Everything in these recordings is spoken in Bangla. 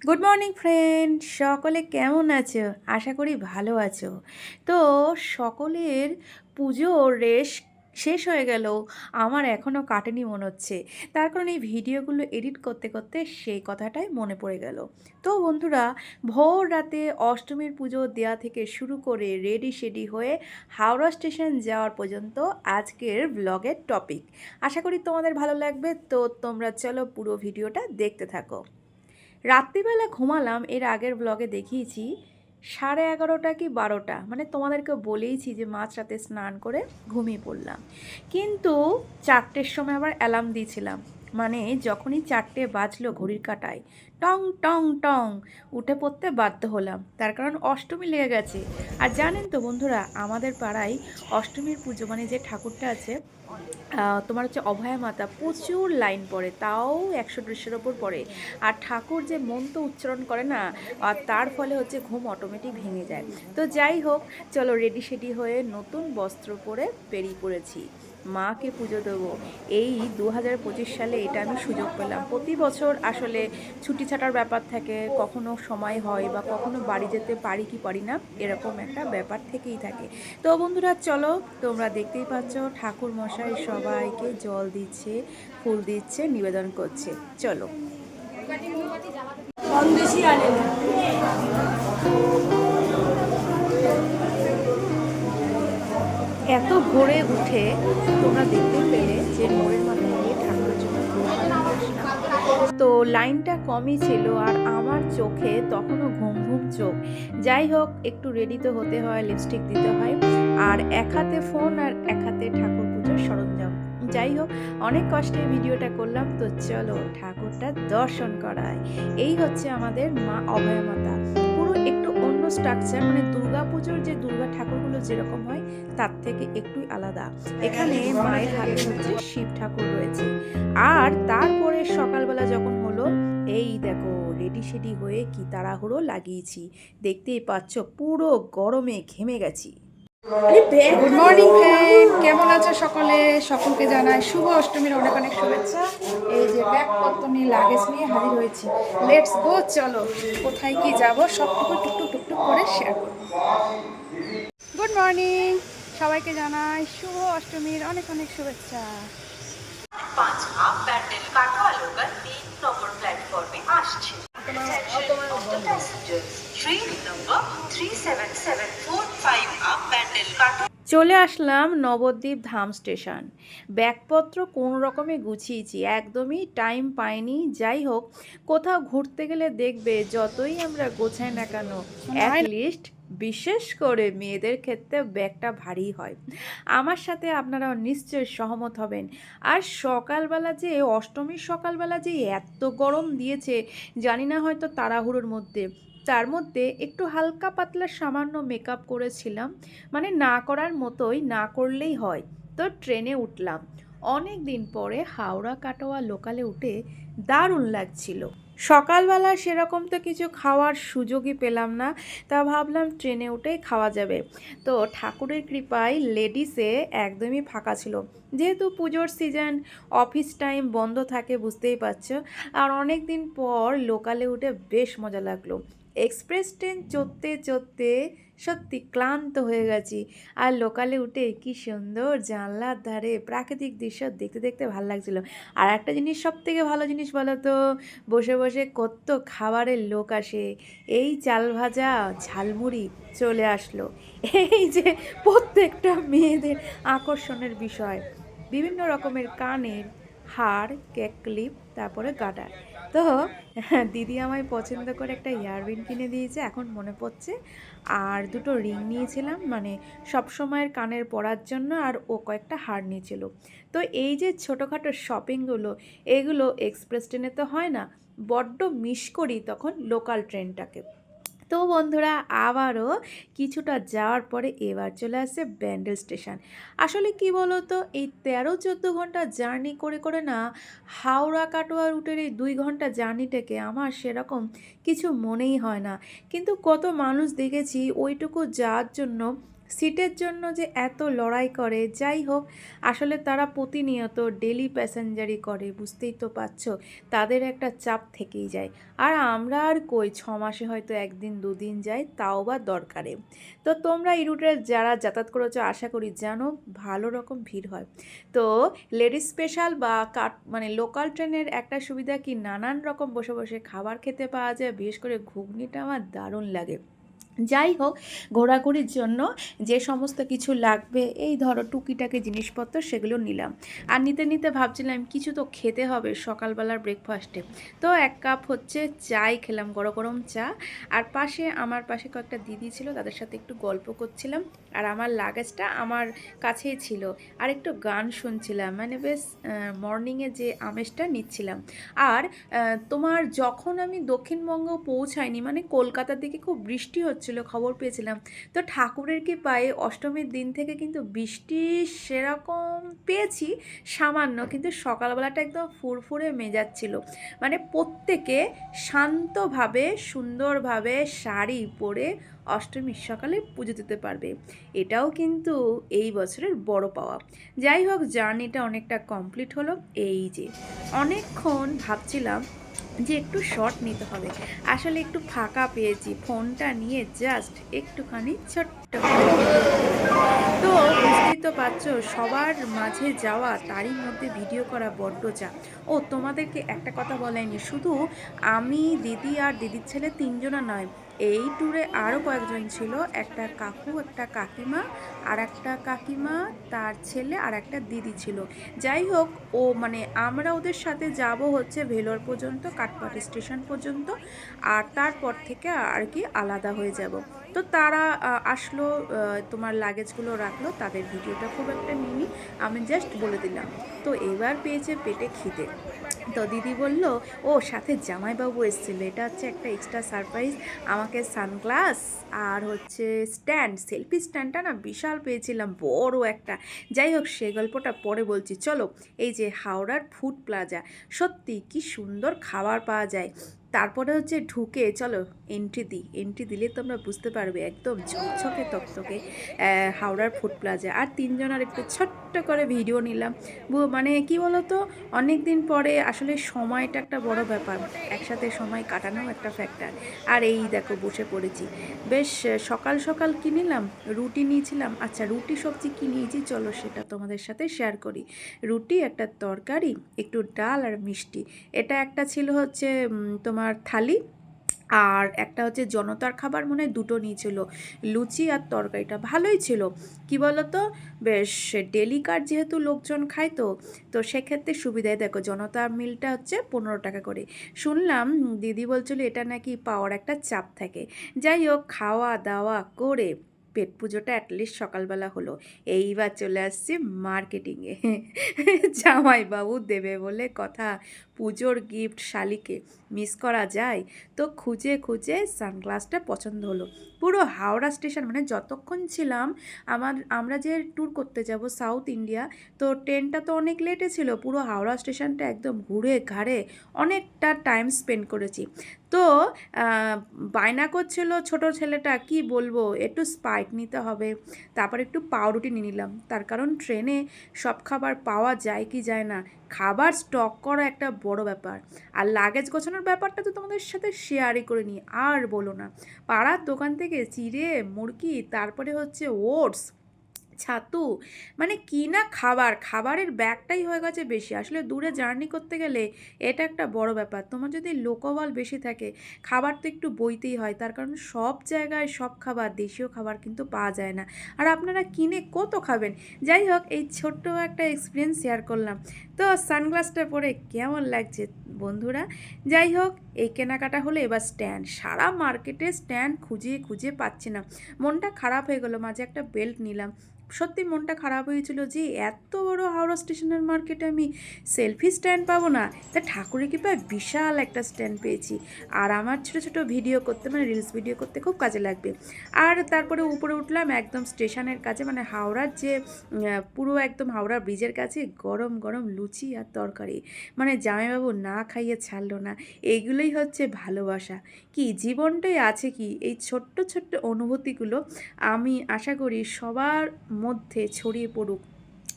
গুড মর্নিং ফ্রেন্ড সকলে কেমন আছো? আশা করি ভালো আছো। তো সকলের পুজো রেশ, শেষ হয়ে গেল। আমার এখনও কাটেনি মনে হচ্ছে। তার কারণে এই ভিডিওগুলো এডিট করতে করতে সেই কথাটাই মনে পড়ে গেল। তো বন্ধুরা, ভোর রাতে অষ্টমীর পুজো দেওয়া থেকে শুরু করে রেডি শেডি হয়ে হাওড়া স্টেশন যাওয়ার পর্যন্ত আজকের ব্লগের টপিক আশা করি তোমাদের ভালো লাগবে। তো তোমরা চলো পুরো ভিডিওটা দেখতে থাকো। রাত্রিবেলা ঘুমালাম, এর আগের ব্লগে দেখিয়েছি, সাড়ে এগারোটা কি বারোটা মানে তোমাদেরকে বলেইছি যে মাছ রাতে স্নান করে ঘুমিয়ে পড়লাম। কিন্তু চারটের সময় আবার অ্যালার্ম দিয়েছিলাম। মানে যখনই চারটে বাজলো ঘড়ির কাটায়, টং টং টং উঠে পড়তে বাধ্য হলাম। তার কারণ অষ্টমী লেগে গেছে। আর জানেন তো বন্ধুরা, আমাদের পাড়ায় অষ্টমীর পুজো মানে যে ঠাকুরটা আছে তোমার হচ্ছে অভয়া মাতা, প্রচুর লাইন পড়ে, তাও একশো দেড়শোর ওপর পড়ে। আর ঠাকুর যে মন তো উচ্চারণ করে না, আর তার ফলে হচ্ছে ঘুম অটোমেটিক ভেঙে যায়। তো যাই হোক, চলো রেডি সেডি হয়ে নতুন বস্ত্র পরে বেরিয়ে পড়েছি। মাকে পুজো দেবো। এই দু হাজার পঁচিশ সালে এটা আমি সুযোগ পেলাম। প্রতি বছর আসলে ছুটি ছাটার ব্যাপার থাকে, কখনো সময় হয় বা কখনো বাড়ি যেতে পারি কি পারি না, এরকম একটা ব্যাপার থেকেই থাকে। তো বন্ধুরা, চলো তোমরা দেখতেই পাচ্ছ ঠাকুর মশাই সবাইকে জল দিচ্ছে, ফুল দিচ্ছে, নিবেদন করছে। চলো। কম বেশি আনে এত ভোরে উঠে তোমরা দেখতে পেলে যে মোড়ের মাথায় গিয়ে ঠাকুরের জন্য। তো লাইনটা কমই ছিল আর আমার চোখে তখনও ঘুম ঘুম চোখ। যাই হোক, একটু রেডি তো হতে হয় লিপস্টিক দিতে হয়। আর এক হাতে ফোন আর এক হাতে ঠাকুর পুজোর সরঞ্জাম। যাই হোক, অনেক কষ্টে ভিডিওটা করলাম। তো চলো ঠাকুরটা দর্শন করায় এই হচ্ছে আমাদের মা অভয় মাতা পুরো একটু অন্য স্ট্রাকচার মানে দুর্গা পুজোর যে দুর্গা ঠাকুরগুলো যেরকম হয় তার থেকে একটুই আলাদা। এখানে মায়ের হাতে হচ্ছে শিব ঠাকুর রয়েছে। আর তারপরে সকালবেলা যখন হলো এই দেখো রেডি সেডি হয়ে কি তাড়াহুড়ো লাগিয়েছি। দেখতেই পাচ্ছ পুরো গরমে ঘেমে গেছি। গুড মর্নিং ফ্রেন্ড কেমন আছো সকলে? সকলকে জানাই শুভ অষ্টমীর অনেক অনেক শুভেচ্ছা। এই যে ব্যাগপত্র নিয়ে লাগেজ নিয়ে হাজির হয়েছি। লেটস গো চলো। কোথায় কি যাব সবটুকু টুকটুক টুকটুক করে শেয়ার করব। গুড মর্নিং সবাইকে জানাই শুভ অষ্টমীর অনেক অনেক শুভেচ্ছা। পাঁচ হাফ প্যান্ডেল কাটোয়া লোকাল তিন নম্বর প্ল্যাটফর্মে আসছে। চলে আসলাম নবদ্বীপ ধাম স্টেশন। ব্যাগপত্র কোন রকমে গুছিয়েছি একদমই টাইম পাইনি। যাই হোক কোথাও ঘুরতে গেলে দেখবে যতই আমরা গোছাই না কেন লিস্ট বিশেষ করে মেয়েদের ক্ষেত্রে ব্যাগটা ভারী হয়। আমার সাথে আপনারা নিশ্চয়ই সহমত হবেন। আর সকালবেলা যে, অষ্টমীর সকালবেলা যে এত গরম দিয়েছে, জানি না হয়তো তাড়াহুড়োর মধ্যে। তার মধ্যে একটু হালকা পাতলা সামান্য মেকআপ করেছিলাম। মানে না করার মতোই না করলেই হয়। তো ট্রেনে উঠলাম। অনেক দিন পরে হাওড়া কাটোয়া লোকালে উঠে দারুণ লাগছিল। সকালবেলা সেরকম তো কিছু খাওয়ার সুযোগই পেলাম না, তা ভাবলাম ট্রেনে উঠেই খাওয়া যাবে। তো ঠাকুরের কৃপায় লেডিসে একদমই ফাঁকা ছিল। যেহেতু পুজোর সিজন, অফিস টাইম বন্ধ থাকে, বুঝতেই পারছ। আর অনেক দিন পর লোকালে উঠে বেশ মজা লাগল। এক্সপ্রেস ট্রেন চড়তে চড়তে সত্যি ক্লান্ত হয়ে গেছি। আর লোকালে উঠে কি সুন্দর জানলার ধারে প্রাকৃতিক দৃশ্য দেখতে দেখতে ভালো লাগছিল। আর একটা জিনিস সব থেকে ভালো জিনিস বলো তো? বসে বসে কত খাবারের লোক আসে। এই চাল ভাজা, ঝালমুড়ি চলে আসলো। এই যে প্রত্যেকটা মেয়েদের আকর্ষণের বিষয়। বিভিন্ন রকমের কানের, হাড় কেক ক্লিপ তারপরে গাডার তো দিদি আমায় পছন্দ করে একটা ইয়াররিং কিনে দিয়েছে, এখন মনে পড়ছে। আর দুটো রিং নিয়েছিলাম মানে সব সময়ের কানের পরার জন্য, আর ও কয়েকটা হার নিয়েছিল। তো এই যে ছোটোখাটো শপিংগুলো, এগুলো এক্সপ্রেস ট্রেনে তো হয় না, বড্ড মিস করি তখন লোকাল ট্রেনটাকে। তো বন্ধুরা আবারও কিছুটা যাওয়ার পরে এবার চলে আসছে ব্যান্ডেল স্টেশন। আসলে কি বলো তো এই তেরো চোদ্দ ঘণ্টা জার্নি করে করে না হাওড়া কাটোয়া রুটের এই দুই ঘণ্টা জার্নিটাকে আমার সেরকম কিছু মনেই হয় না। কিন্তু কত মানুষ দেখেছি ওইটুকু যাওয়ার জন্য সিটের জন্য যে এত লড়াই করে, যাই হোক, আসলে তারা প্রতিনিয়ত ডেলি প্যাসেঞ্জারি করে, বুঝতেই তো পারছ, তাদের একটা চাপ থেকেই যায়। আর আমরা আর কই, ছ মাসে হয়তো একদিন, দুদিন যাই তাও বা দরকারে। তো তোমরা এই রুটে যারা যাতায়াত করেছ, আশা করি জানো, ভালো রকম ভিড় হয়। তো লেডিস স্পেশাল বা কাট মানে লোকাল ট্রেনের একটা সুবিধা কি, নানান রকম বসে বসে খাবার খেতে পাওয়া যায়, বিশেষ করে ঘুগনিটা আমার দারুণ লাগে। যাই হোক, ঘোরাঘুরির জন্য যে সমস্ত কিছু লাগবে, এই ধরো টুকিটাকি জিনিসপত্র সেগুলো নিলাম। আর নিতে নিতে ভাবছিলাম কিছু তো খেতে হবে সকালবেলার ব্রেকফাস্টে তো এক কাপ হচ্ছে চাই খেলাম, গরম গরম চা। আর পাশে, আমার পাশে কয়েকটা দিদি ছিল, তাদের সাথে একটু গল্প করছিলাম। আর আমার লাগেজটা আমার কাছেই ছিল। আর একটু গান শুনছিলাম মানে বেশ মর্নিংয়ে যে আমেজটা নিচ্ছিলাম। আর তোমার যখন আমি দক্ষিণবঙ্গ পৌঁছাইনি মানে কলকাতার দিকে খুব বৃষ্টি হচ্ছিল খবর পেয়েছিলাম। তো ঠাকুরের কি পায়ে অষ্টমীর দিন থেকে কিন্তু বৃষ্টি সেরকম পেয়েছি, সামান্য, কিন্তু সকালবেলাটা একদম ফুরফুরে মেজাচ্ছিল মানে প্রত্যেকে শান্তভাবে, সুন্দরভাবে শাড়ি পরে অষ্টমীর সকালে পুজো দিতে পারবে। এটাও কিন্তু এই বছরের বড় পাওয়া। যাই হোক, জার্নিটা অনেকটা কমপ্লিট হলো। এই যে, অনেকক্ষণ ভাবছিলাম যে একটু শর্ট নিতে হবে। আসলে একটু ফাঁকা পেয়েছি। ফোনটা নিয়ে জাস্ট একটুখানি ছোট্ট তো বুঝতেই তো পারছ, সবার মাঝে যাওয়া, তারই মধ্যে ভিডিও করা বড্ড চা ও, তোমাদেরকে একটা কথা বলাইনি। শুধু আমি দিদি আর দিদির ছেলে তিনজনা নয় এই ট্যুরে আরও কয়েকজন ছিল। একটা কাকু, একটা কাকিমা আর একটা কাকিমা, তার ছেলে আর একটা দিদি ছিল। যাই হোক, ও মানে আমরা ওদের সাথে যাব হচ্ছে ভেলোর পর্যন্ত, কাঠপাটি স্টেশন পর্যন্ত আর তারপর থেকে আর কি আলাদা হয়ে যাব। তো তারা আসলো তোমার লাগেজগুলো রাখল, তাদের ভিডিওটা খুব একটা নিইনি, আমি জাস্ট বলে দিলাম। তো এবার পেয়েছে পেটে খিদে। তো দিদি বলল, ও, সাথে জামাইবাবু এসেছিল। এটা হচ্ছে একটা এক্সট্রা সারপ্রাইজ আমাকে সানগ্লাস আর হচ্ছে স্ট্যান্ড সেলফি স্ট্যান্ডটা না বিশাল পেয়েছিলাম, বড় একটা। যাই হোক, সে গল্পটা পরে বলছি। চলো, এই যে হাওড়ার ফুড প্লাজা সত্যি কি সুন্দর খাবার পাওয়া যায়। তারপরে হচ্ছে ঢুকে চলো এন্ট্রি দিই। এন্ট্রি দিলে তোমরা বুঝতে পারবে একদম ঝকঝকে তকতকে হাওড়ার ফুড প্লাজা আর তিনজনের একটু ছোট্ট করে ভিডিও নিলাম। মানে কি বলতো? অনেক দিন পরে আসলে সময়টা একটা বড় ব্যাপার। একসাথে সময় কাটানো একটা ফ্যাক্টর আর এই দেখো বসে পড়েছি। বেশ সকাল সকাল কি নিলাম? রুটি নিয়েছিলাম। আচ্ছা রুটি সবজি কি নিয়েছি? চলো সেটা তোমাদের সাথে শেয়ার করি। রুটি একটা তরকারি একটু ডাল আর মিষ্টি। এটা একটা ছিল হচ্ছে উম, তোমার থালি আর একটা হচ্ছে জনতার খাবার মনে দুটো নিয়েছিল, লুচি আর তরকারিটা। ভালোই ছিল। কি বলতো? বেশ ডেলিকার যেহেতু লোকজন খায় তো তো সেক্ষেত্রে সুবিধাই। দেখো, জনতার মিলটা হচ্ছে পনেরো টাকা করে। শুনলাম দিদি বলছিল এটা নাকি পাওয়ার একটা চাপ থাকে। যাই হোক খাওয়া দাওয়া করে পেট পুজোটা অ্যাটলিস্ট সকালবেলা হলো। এইবার চলে আসছি মার্কেটিংয়ে জামাইবাবু দেবে বলে কথা। পুজোর গিফট শালিকে। মিস করা যায়? তো খুঁজে খুঁজে সানগ্লাসটা পছন্দ হলো। পুরো হাওড়া স্টেশন মানে যতক্ষণ ছিলাম, আমার, আমরা যে ট্যুর করতে যাব সাউথ ইন্ডিয়া তো ট্রেনটা তো অনেক লেটে ছিল। পুরো হাওড়া স্টেশনটা একদম ঘুরে ঘাড়ে অনেকটা টাইম স্পেন্ড করেছি। তো বায়না করছিল ছোট ছেলেটা, কি বলব? একটু স্পাইট নিতে হবে। তারপর একটু পাউরুটি নিয়ে নিলাম। তার কারণ ট্রেনে সব খাবার পাওয়া যায় কি যায় না, খাবার স্টক করা একটা বড় ব্যাপার। আর লাগেজ গোছানোর ব্যাপারটা তো তোমাদের সাথে শেয়ারই করে নিই, আর বলো না। পাড়ার দোকান থেকে চিড়ে, মুরগি, তারপরে হচ্ছে ওটস ছাতু? মানে কি না খাবার? খাবারের ব্যাগটাই হয়ে গেছে বেশি। আসলে দূরে জার্নি করতে গেলে এটা একটা বড় ব্যাপার। তোমার যদি লোকবল বেশি থাকে, খাবার তো একটু বইতেই হয়। তার কারণ সব জায়গায় সব খাবার, দেশীয় খাবার কিন্তু পাওয়া যায় না। আর আপনারা কিনে কত খাবেন? যাই হোক, এই ছোট্ট একটা এক্সপিরিয়েন্স শেয়ার করলাম। তো সানগ্লাসটা পরে কেমন লাগছে বন্ধুরা? যাই হোক, এই কেনাকাটা হলো এবার স্ট্যান্ড সারা মার্কেটে স্ট্যান্ড খুঁজে খুঁজে পাচ্ছি না। মনটা খারাপ হয়ে গেলো, মাঝে একটা বেল্ট নিলাম। সত্যি মনটা খারাপ হয়েছিল যে এত বড় হাওড়া স্টেশনের মার্কেটে আমি সেলফি স্ট্যান্ড পাবো না। তা ঠাকুরের কৃপায় বিশাল একটা স্ট্যান্ড পেয়েছি। আর আমার ছোটো ছোটো ভিডিও করতে মানে রিলস ভিডিও করতে খুব কাজে লাগবে। আর তারপরে উপরে উঠলাম একদম স্টেশনের কাছে মানে হাওড়ার যে পুরো একদম হাওড়া ব্রিজের কাছে গরম গরম লুচি আর তরকারি। মানে জামাইবাবু না খাইয়ে ছাড়লো না। এইগুলোই হচ্ছে ভালোবাসা। কি জীবনটাই আছে কি? এই ছোট্ট ছোট্ট অনুভূতিগুলো আমি আশা করি সবার মধ্যে ছড়িয়ে পড়ুক।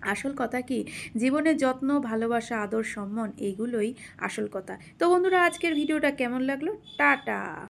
আসল কথা কি? জীবনের যত্ন, ভালোবাসা, আদর, সম্মান, এগুলোই আসল কথা। তো বন্ধুরা, আজকের ভিডিওটা কেমন লাগল? টাটা!